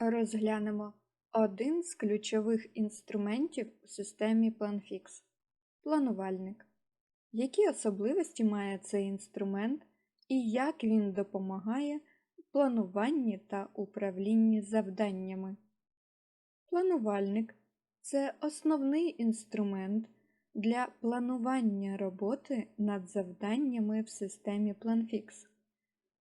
Розглянемо один з ключових інструментів у системі PlanFix – планувальник. Які особливості має цей інструмент і як він допомагає у плануванні та управлінні завданнями? Планувальник це основний інструмент для планування роботи над завданнями в системі PlanFix.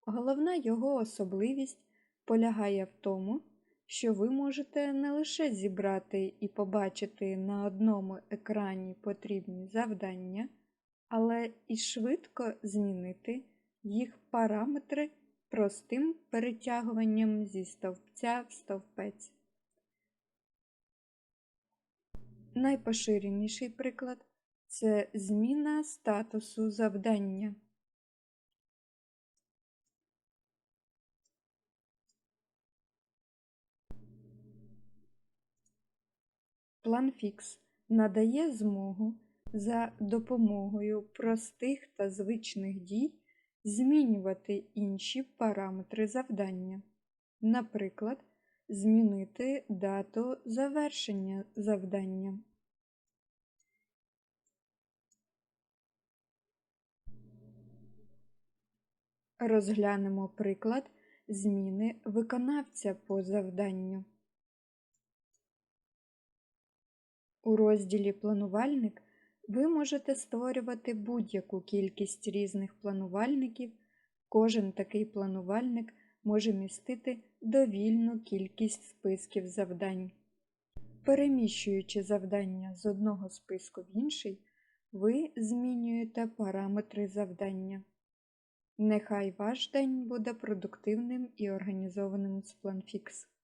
Головна його особливість полягає в тому, що ви можете не лише зібрати і побачити на одному екрані потрібні завдання, але і швидко змінити їх параметри простим перетягуванням зі стовпця в стовпець. Найпоширеніший приклад це зміна статусу завдання. PlanFix надає змогу за допомогою простих та звичних дій змінювати інші параметри завдання. Наприклад, змінити дату завершення завдання. Розглянемо приклад зміни виконавця по завданню. У розділі Планувальник ви можете створювати будь-яку кількість різних планувальників. Кожен такий планувальник може містити довільну кількість списків завдань. Переміщуючи завдання з одного списку в інший, ви змінюєте параметри завдання. Нехай ваш день буде продуктивним і організованим з PlanFix.